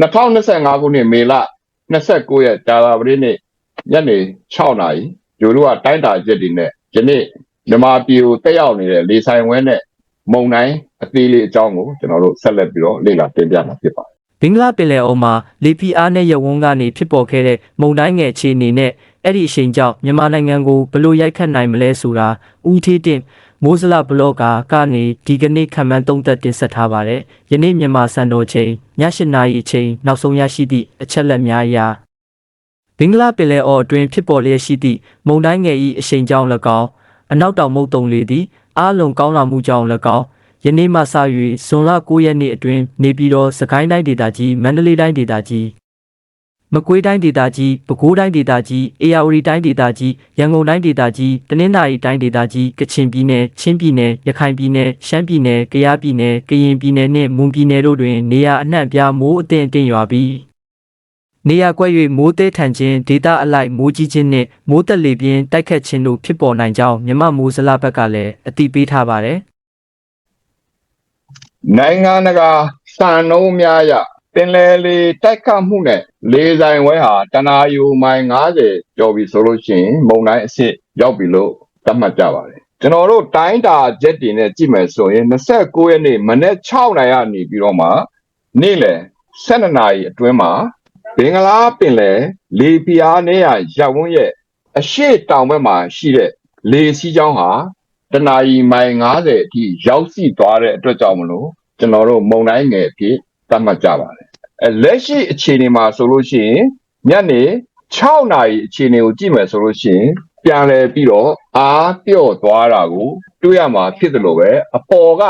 2025ခုနှစ်မေလ29ရက်ကြာသပတေးနေ့ညနေ6နာရီဂျိုတို့ကတိုင်းတာချက်တွေနဲ့ယနေ့မြန်မာပြည်ကိုတက်ရောက်နေတဲ့လေဆိုင်ဝဲနဲ့မုံတိုင်းအသေးလေးအကြောင်းကိုကျွန်တော်တို့ဆက်လက်ပြီးတော့လေ့လာတင်ပြမှာဖြစ်ပါတယ်ဘင်္ဂလားပင်လယ်အော်မှာလေပီအားနဲ့ရဝန်းကနေဖြစ်ပေါ်ခဲ့တဲ့မုန်တိုင်းငယ်အခြေအနေနဲ့အဲ့ဒီအချိန်ကြောင့်မြန်မာနိုင်ငံကိုဘယ်လိုရိုက်ခတ်နိုင်မလဲဆိုတာဦးထေးတင် မိုးစလဘလော့ကာကနေဒီကနေ့ခံမှန်းသုံးသက်တင်ဆက်ထားပါတယ်။ယနေ့မြန်မာစံတော်ချိန်ည8နာရီအချိန်နောက်ဆုံးရရှိသည့်အချက်လက်များအရဘင်္ဂလားပင်လယ်အော်အတွင်းဖြစ်ပေါ်လျက်ရှိသည့်မုန်တိုင်းငယ်၏အရှိန်ကြောင့်၎င်းအနောက်တောင်မုတ်တုံလေသည်အားလုံးကောင်းလာမှုကြောင့်၎င်းယနေ့မှစ၍ဇွန်လ9ရက်နေ့အတွင်းနေပြည်တော်စကိုင်းတိုင်းဒေသကြီးမန္တလေးတိုင်းဒေသကြီး မကွေးတိုင်းဒေသကြီးပဲခူးတိုင်းဒေသကြီးအေရဝတီတိုင်းဒေသကြီးရန်ကုန်တိုင်းဒေသကြီးတနင်္သာရီတိုင်းဒေသကြီးကချင်ပြည်နယ်ချင်းပြည်နယ်ရခိုင်ပြည်နယ်ရှမ်းပြည်နယ်ကယားပြည်နယ်ကရင်ပြည်နယ်နှင့်မွန်ပြည်နယ်တို့တွင်နေရာအနှံ့အပြားမိုးအထင်အတင်ရွာပြီးနေရာကွက်၍မိုးသေးထန်ခြင်းဒေတာအလိုက်မိုးကြီးခြင်းနှင့်မိုးတက်လေပြင်းတိုက်ခတ်ခြင်းတို့ဖြစ်ပေါ်နိုင်ကြောင်းမြမမိုးစလဘက်ကလည်းအတိပေးထားပါတယ်နိုင်ငံတကာစံနှုန်းများအရ ပင်လယ်လေတိုက်ခတ်မှုနဲ့လေဆိုင်ဝဲဟာတနာယူမိုင်90ကျော်ပြီဆိုလို့ရှိရင်မုန်တိုင်းအစ်စ်ရောက်ပြီလို့သတ်မှတ်ကြပါတယ်ကျွန်တော်တို့တိုင်းတာချက်တွေနဲ့ကြည့်မယ်ဆိုရင်29ရက်နေ့မနေ့6နိုင်ကနေပြီးတော့မှနေ့လယ်12နာရီအတွင်းမှာဘင်္ဂလားပင်လယ်လေပြားနေရရပ်ဝန်းရဲ့အရှိတောင်ဘက်မှာရှိတဲ့လေစီးကြောင်းဟာတနာရီမိုင်90အထိရောက်ရှိသွားတဲ့အတွက်ကြောင့်မလို့ကျွန်တော်တို့မုံတိုင်းငယ်အဖြစ်သတ်မှတ်ကြပါတယ်အဲ လက်ရှိအခြေအနေမှာဆိုလို့ရှိရင်ညနေ6နာရီအခြေအနေကိုကြည့်မယ်ဆိုလို့ရှိရင်ပြန်လည်ပြီးတော့အားပြော့သွားတာကိုတွေ့ရမှာဖြစ်တယ်လို့ပဲအပေါ်က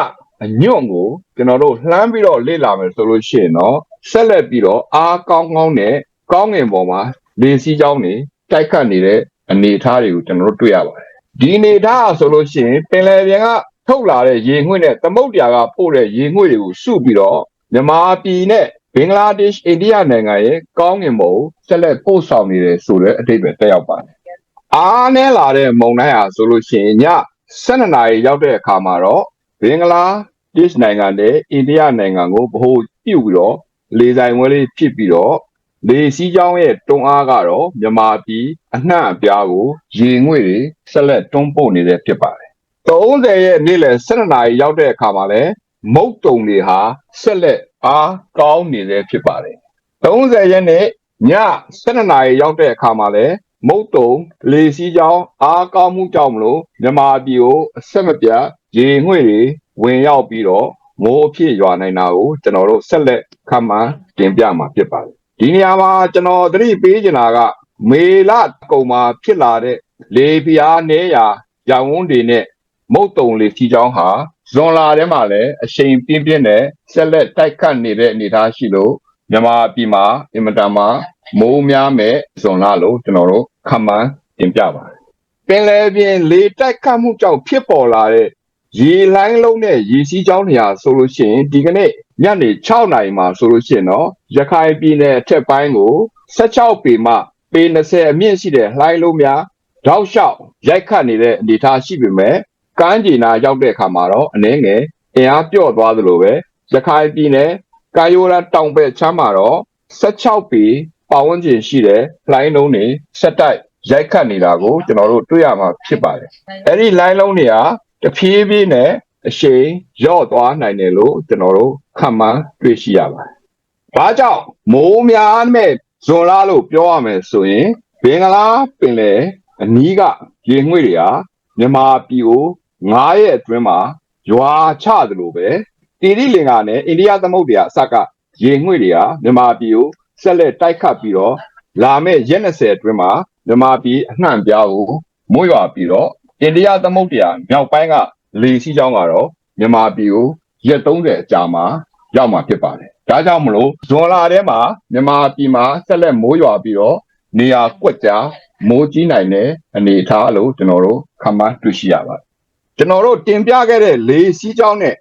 အညွန့်ကိုကျွန်တော်တို့လှမ်းပြီးတော့လေ့လာမယ်ဆိုလို့ရှိရင်တော့ဆက်လက်ပြီးတော့အားကောင်းကောင်းနဲ့ကောင်းငင်ပေါ်မှာလေစီးကြောင်းတွေတိုက်ခတ်နေတဲ့အနေအထားတွေကိုကျွန်တော်တို့တွေ့ရပါတယ်ဒီအနေထားဆိုလို့ရှိရင်ပင်လယ်ပြင်ကထုတ်လာတဲ့ရေငွေ့နဲ့သမုတ်တရားကပို့တဲ့ရေငွေ့တွေကိုစုပြီးတော့မြန်မာပြည်နဲ့ ဘင်္ဂလားဒေ့ရှ်အိန္ဒိယနိုင်ငံရဲ့ကောင်းကင်ဘုံဆက်လက်ပို့ဆောင်နေတယ်ဆိုတဲ့အဓိပ္ပာယ်တက်ရောက်ပါတယ်။အားနဲ့လာတဲ့မုန်တိုင်းဟာဆိုလို့ရှိရင်ည12နာရီရောက်တဲ့အခါမှာတော့ဘင်္ဂလားဒေ့ရှ်နိုင်ငံနဲ့အိန္ဒိယနိုင်ငံကိုဗဟိုပြုတ်ပြီးတော့လေဆိုင်ဝဲလေးဖြစ်ပြီးတော့လေစီးကြောင်းရဲ့တွန်းအားကတော့မြန်မာပြည်အနှံ့အပြားကိုရေငွေ့တွေဆက်လက်တွန်းပို့နေတဲ့ဖြစ်ပါတယ်။30ရဲ့နေ့လယ်12နာရီရောက်တဲ့အခါမှာလဲမုတ်တုံတွေဟာဆက်လက် အားကောင်းနေတဲ့ဖြစ်ပါတယ်။30ရက်နေ့ည12နာရီရောက်တဲ့အခါမှာလဲမုတ်တုံလေစီးကြောင်းအားကောင်းမှုကြောင့်မလို့မြန်မာပြည်ကိုအဆက်မပြတ်ရေငွေ့တွေဝင်ရောက်ပြီးတော့မိုးအဖြစ်ရွာနိုင်တာကိုကျွန်တော်တို့ဆက်လက်ခန့်မှန်းတင်ပြမှာဖြစ်ပါတယ်။ဒီနေရာမှာကျွန်တော်သတိပေးချင်တာက မေလကုံမှာဖြစ်လာတဲ့လေပြားနေရာရောင်ဝန်းတွေနဲ့မုတ်တုံလေထီချောင်းဟာ ဇွန်လထဲမှာလည်းအရှိန်ပြင်းပြင်းနဲ့ဆက်လက်တိုက်ခတ်နေတဲ့အနေအထားရှိလို့မြန်မာပြည်မှာအင်မတန်မှမိုးများမဲ့ဇွန်လလို့ကျွန်တော်တို့ခန့်မှန်းတင်ပြပါတယ်ပင်လယ်ပြင်လေတိုက်ခတ်မှုကြောင့်ဖြစ်ပေါ်လာတဲ့ရေလိုင်းလုံးနဲ့ရေစီးကြောင်းနေရာဆိုလို့ရှိရင်ဒီကနေ့ညနေ6နာရီမှာဆိုလို့ရှိရင်တော့ရခိုင်ပြည်နယ်အထက်ပိုင်းကို16ပေမှပေ20အမြင့်ရှိတဲ့လှိုင်းလုံးများတောက်လျှောက်ရိုက်ခတ်နေတဲ့အနေအထားရှိပေမဲ့ ကမ်းခြေနာရောက်တဲ့အခါမှာတော့အနည်းငယ်အင်အားပြော့သွားသလိုပဲရခိုင်ပြည်နယ်ကာယိုလာတောင်ဘက်ချမ်းမှာတော့16ပေပတ်ဝန်းကျင်ရှိတဲ့လှိုင်းလုံးတွေဆက်တိုက်ရိုက်ခတ်နေတာကိုကျွန်တော်တို့တွေ့ရမှာဖြစ်ပါတယ်အဲ့ဒီလှိုင်းလုံးတွေဟာတဖြည်းဖြည်းနဲ့အရှိန်ရော့သွားနိုင်တယ်လို့ကျွန်တော်တို့ခန့်မှန်းတွေ့ရှိရပါတယ်။ဘာကြောင့်မိုးများမဲ့ဇွန်လလို့ပြောရမယ်ဆိုရင်ဘင်္ဂလားပင်လယ်အနီးကရေငွေ့တွေဟာမြန်မာပြည်ကို 9ရက်အတွင်းမှာရွာချသလိုပဲတီရီလင်္ကာနဲ့အိန္ဒိယသမုဒ္ဒရာအစကရေငွေ့တွေဟာမြန်မာပြည်ကိုဆက်လက်တိုက်ခတ်ပြီးတော့လာမဲ့ရက်20အတွင်းမှာမြန်မာပြည်အနှံ့အပြားကိုမိုးရွာပြီးတော့အိန္ဒိယသမုဒ္ဒရာမြောက်ပိုင်းကလေစီးကြောင်းကတော့မြန်မာပြည်ကိုရက်30အကြာမှာရောက်မှာဖြစ်ပါတယ်။ဒါကြောင့်မလို့ဇွန်လထဲမှာမြန်မာပြည်မှာဆက်လက်မိုးရွာပြီးတော့နေရာကွက်ကြားမိုးကြီးနိုင်တဲ့အနေအထားလို့ကျွန်တော်တို့ခန့်မှန်းတွေ့ရှိရပါတယ်။ ကျွန်တော်တို့တင်ပြခဲ့တဲ့လေစီးကြောင်းနဲ့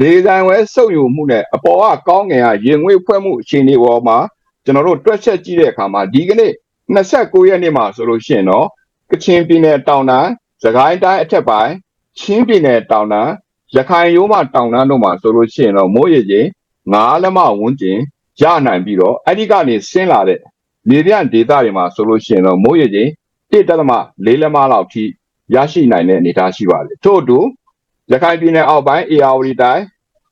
လေဆိုင်ဝဲစုပ်ယူမှုနဲ့အပေါ်ကကောင်းငင်ကရင်ငွေ့ဖွဲ့မှုအခြေအနေပေါ်မှာကျွန်တော်တို့တွက်ချက်ကြည့်တဲ့အခါမှာဒီကနေ့29ရက်နေ့မှာဆိုလို့ရှိရင်တော့ကချင်ပြည်နယ်တောင်တန်း၊စကိုင်းတိုင်းအထက်ပိုင်းချင်းပြည်နယ်တောင်တန်းရခိုင်ရိုးမတောင်တန်းတို့မှာဆိုလို့ရှိရင်တော့မိုးရေချိန်ငါးလက်မဝန်းကျင်ရရနိုင်ပြီးတော့အဲ့ဒီကနေဆင်းလာတဲ့မြေပြန့်ဒေသတွေမှာဆိုလို့ရှိရင်တော့မိုးရေချိန်1.4လက်မလောက်ထိ ရရှိနိုင်တဲ့အနေအထားရှိပါတယ်ထို့အတူရခိုင်ပြည်နယ်အောက်ပိုင်းအေရဝတီတိုင်း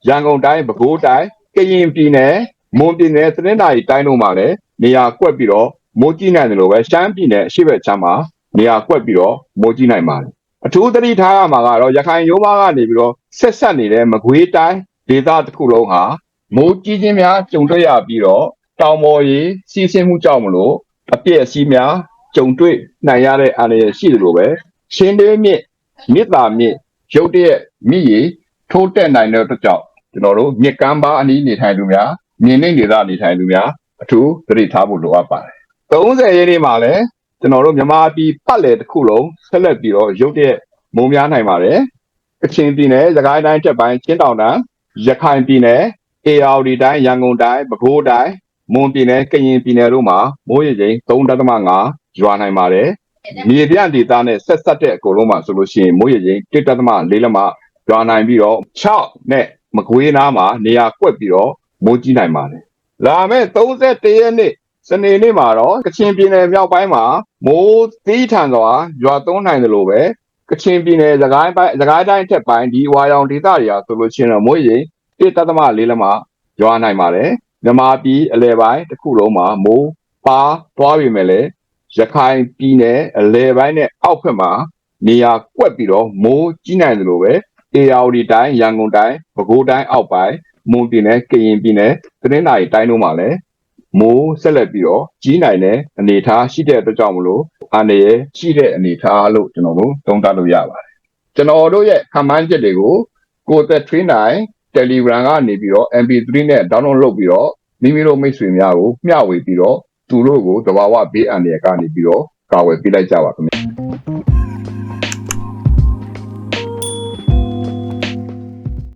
ရန်ကုန်တိုင်းပဲခူးတိုင်းကရင်ပြည်နယ်မွန်ပြည်နယ်သတရင်တာရီတိုင်းတို့မှာလည်းနေရာကွက်ပြီးတော့မိုးကြီးနိုင်တယ်လို့ပဲရှမ်းပြည်နယ်အရှေ့ဘက်ခြမ်းမှာနေရာကွက်ပြီးတော့မိုးကြီးနိုင်ပါတယ်အထူးသတိထားရမှာကတော့ရခိုင်ရိုးမကနေပြီးတော့ဆက်ဆက်နေတဲ့မကွေးတိုင်းဒေသတစ်ခုလုံးဟာမိုးကြီးခြင်းများကြုံတွေ့ရပြီးတော့တောင်ပေါ်ရေစီးဆင်းမှုကြောင့်မလို့အပြည့်အစည်းများကြုံတွေ့နိုင်ရတဲ့အနေရရှိတယ်လို့ပဲ ရှင်းသေးမြင့်မြစ်တာမြင့်ရုတ်တရက်မြစ်ရေထိုးတက်နိုင်တဲ့အတွက်ကြောင့်ကျွန်တော်တို့မြစ်ကမ်းပါအနီးနေထိုင်သူများမြင်းနှိမ့်ဒေသနေထိုင်သူများအထူးသတိထားဖို့လိုအပ်ပါတယ်30ရက်နေ့မှာလည်းကျွန်တော်တို့မြန်မာပြည်ပတ်လည်တစ်ခုလုံးဆက်လက်ပြီးတော့ရုတ်တရက်မိုးများနိုင်ပါတယ်ကချင်ပြည်နယ်၊စကိုင်းတိုင်းတက်ပိုင်းချင်းတောင်တန်းရခိုင်ပြည်နယ်အေရဝတီတိုင်းရန်ကုန်တိုင်းပဲခူးတိုင်းမွန်ပြည်နယ်ကရင်ပြည်နယ်တို့မှာမိုးရေချိန်3.5ရွာနိုင်ပါတယ်။ မြေပြန့်ဒေသနဲ့ဆက်ဆက်တဲ့အကုန်လုံးမှာဆိုလို့ရှိရင်မိုးရေချိန်1.4လက်မရွာနိုင်ပြီးတော့6နဲ့မကွေးနားမှာနေရာကွက်ပြီးတော့မိုးကြီးနိုင်ပါတယ်။လာမယ့်31ရက်နေ့စနေနေ့မှာတော့ကချင်ပြည်နယ်မြောက်ပိုင်းမှာမိုးသီးထန်စွာရွာသွန်းနိုင်တယ်လို့ပဲကချင်ပြည်နယ်သခိုင်းပိုင်းသခိုင်းတိုင်းထက်ပိုင်းဒီဝါရောင်ဒေသတွေဟာဆိုလို့ရှိရင်တော့မိုးရေချိန်1.4လက်မရွာနိုင်ပါတယ်မြန်မာပြည်အလဲပိုင်းတစ်ခုလုံးမှာမိုးပါသွားပြီမဲ့လေ ရခိုင်ပြည်နယ်အလဲပိုင်းနဲ့အောက်ဖက်မှာနေရာကွက်ပြီးတော့မိုးကြီးနိုင်တယ်လို့ပဲအေရဝတီတိုင်းရန်ကုန်တိုင်းပဲခူးတိုင်းအောက်ပိုင်းမွန်ပြည်နယ်ကရင်ပြည်နယ်သတရင်တာရီတိုင်းတို့မှာလည်းမိုးဆက်လက်ပြီးတော့ကြီးနိုင်တဲ့အနေအထားရှိတဲ့အတွက်ကြောင့်မလို့အနေရရှိတဲ့အနေအထားလို့ကျွန်တော်တို့သုံးသပ်လို့ရပါတယ်ကျွန်တော်တို့ရဲ့ခန့်မှန်းချက်တွေကိုကိုသက်ထွေးနိုင် Telegram ကနေပြီးတော့ MP3 နဲ့ download လုပ်ပြီးတော့မိမိတို့မိတ်ဆွေများကိုမျှဝေပြီးတော့ သူတို့ကိုတဘာဝဘေးအန္တရာယ်ကနေပြီးတော့ကာဝယ်ပေးလိုက်ကြပါခင်ဗျာ